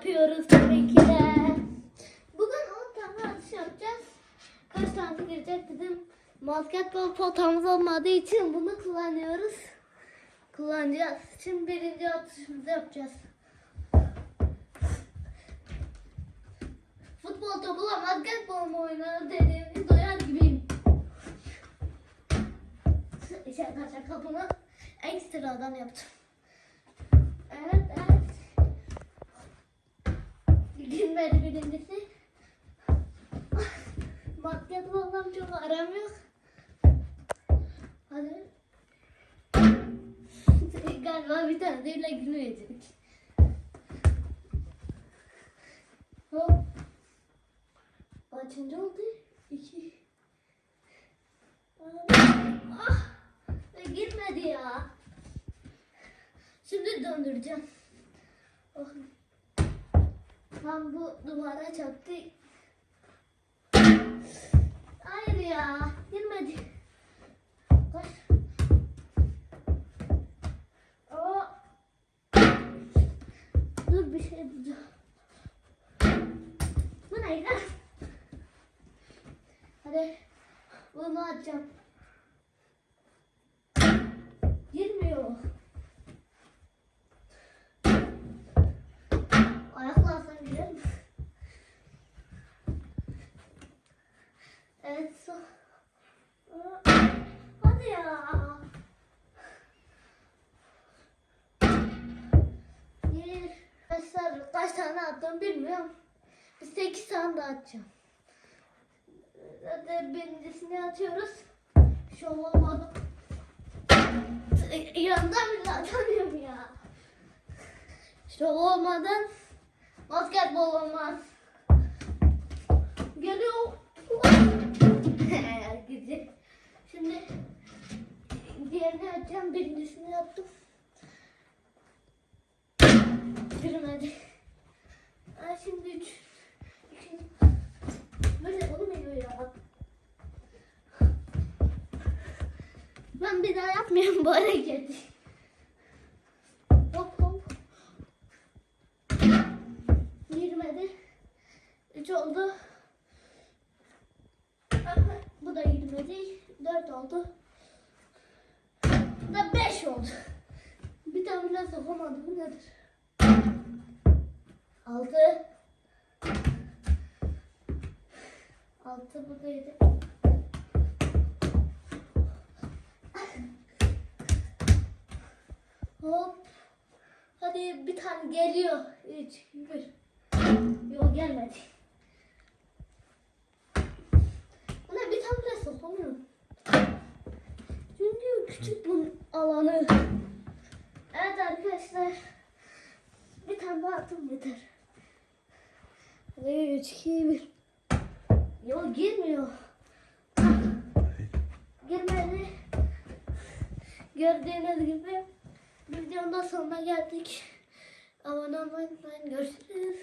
yapıyoruz tabii ki de. Bugün 10 tane atış yapacağız. Kaç tane girecek dedim. Basketbol potamız olmadığı için bunu kullanıyoruz. Kullanacağız. Şimdi birinci atışımızı yapacağız. Futbol topuyla basketbol mu oynanır dediğimiz doyar gibiyim. İçeriden kapını ekstradan yaptım. Evet, evet. Girmedi birincisi. Basketboldan çok aram yok. Hadi. Galiba bir tane değil girmeyecek. Hop. Kaçıncı oldu? İki. Ah! Girmedi ya. Şimdi döndüreceğim. Oh. Tam bu duvara çarptı. Hayır ya. Girmedi. Koş. Oo. Dur bir şey bulacağım. Bu ne lan? Hadi. Bunu açacağım. So. Hadi ya. Bir. Arkadaşlar kaç tane attım bilmiyorum. Bir sekiz tane daha atacağım. Zaten birincisini atıyoruz. Şu olmadı. Yandan bile atamıyorum ya. Şu olmadan basketbol olmaz. Geliyor. Daha yapmıyorum bu hareketi. Hop hop. Girmedi. Üç oldu. Bu da girmedi. Dört oldu. Bu da beş oldu. Bir tane bile sokamadım. Nedir? Altı. Altı bu da yedi. Hop. Hadi bir tane geliyor. Üç, bir. Yok gelmedi. Buna bir tane bile sokamıyorum. Çünkü küçük bunun alanı. Evet arkadaşlar. Bir tane daha attım yeter. Hadi üç, iki, bir. Yok girmiyor. Girmedi. Gördüğünüz gibi Videonun da sonuna geldik. Abone olmayı unutmayın. Görüşürüz.